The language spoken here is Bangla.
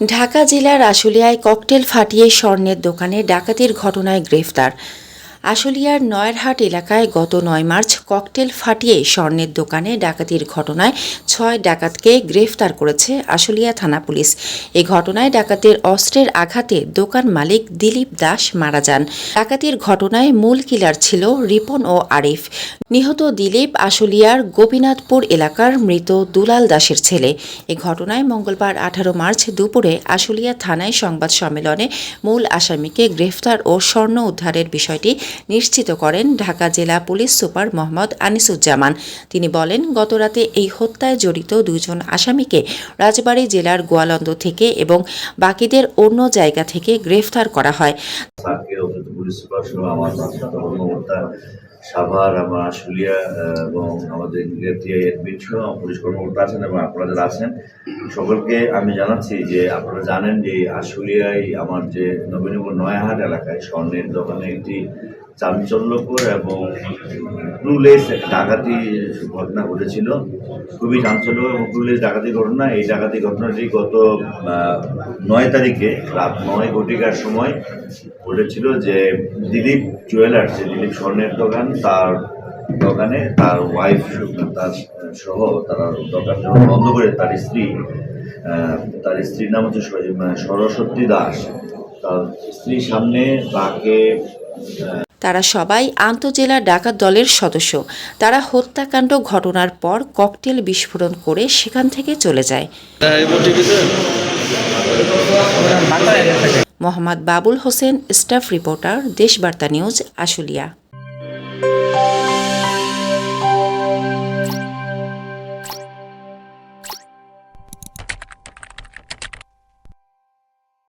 ঢাকা জেলার আশুলিয়ায় ককটেল ফাটিয়ে স্বর্ণের দোকানে ডাকাতির ঘটনায় গ্রেফতার। আশুলিয়ার নয়ারহাট এলাকায় গত নয় মার্চ ককটেল ফাটিয়ে স্বর্ণের দোকানে ডাকাতির ঘটনায় ছয় ডাকাতকে গ্রেফতার করেছে আশুলিয়া থানা পুলিশ। এ ঘটনায় ডাকাতের অস্ত্রের আঘাতে দোকান মালিক দিলীপ দাস মারা যান। ডাকাতির ঘটনায় মূল কিলার ছিল রিপন ও আরিফ। নিহত দিলীপ আশুলিয়ার গোপীনাথপুর এলাকার মৃত দুলাল দাসের ছেলে। এ ঘটনায় মঙ্গলবার আঠারো মার্চ দুপুরে আশুলিয়া থানায় সংবাদ সম্মেলনে মূল আসামিকে গ্রেফতার ও স্বর্ণ উদ্ধারের বিষয়টি নিশ্চিত করেন ঢাকা জেলা পুলিশ সুপার মোহাম্মদ আনিসুজ্জামান। তিনি বলেন, গতরাতে এই হত্যায় জড়িত দুজন আসামিকে রাজবাড়ী জেলার গোয়ালন্দ থেকে এবং বাকিদের অন্য জায়গা থেকে গ্রেফতার করা হয়। সাভার, আমার আশুলিয়া এবং আমাদের পুলিশ কর্মকর্তা আছেন এবং আপনারা যারা আছেন, সকলকে আমি জানাচ্ছি যে আপনারা জানেন যে আশুলিয়ায় আমার যে নবীনগর নয়াহাট এলাকায় স্বর্ণের দোকানে একটি চাঞ্চল্যকর এবং ক্লুলেস ডাকাতি ঘটনা ঘটেছিল। খুবই চাঞ্চল্যকর এবং ক্লুলেস ডাকাতি ঘটনা। এই ডাকাতি ঘটনাটি গত নয় তারিখে, রাত নয় ঘটিকার সময় ঘটেছিল যে দিলীপ জুয়েলার্স, যে দিলীপ স্বর্ণের দোকান, তার দোকানে তার ওয়াইফ তার সহ তারা দোকান যখন বন্ধ করে তার স্ত্রী তার স্ত্রীর নাম হচ্ছে সরস্বতী দাস। তার স্ত্রীর সামনে তাকে তারা সবাই আন্তজেলা ডাকাত দলের সদস্য। তারা হত্যাকাণ্ড ঘটনার পর ককটেল বিস্ফোরণ করে সেখান থেকে চলে যায়। Mohammad Babul Hossain, staff reporter, Deshbarta news Ashulia.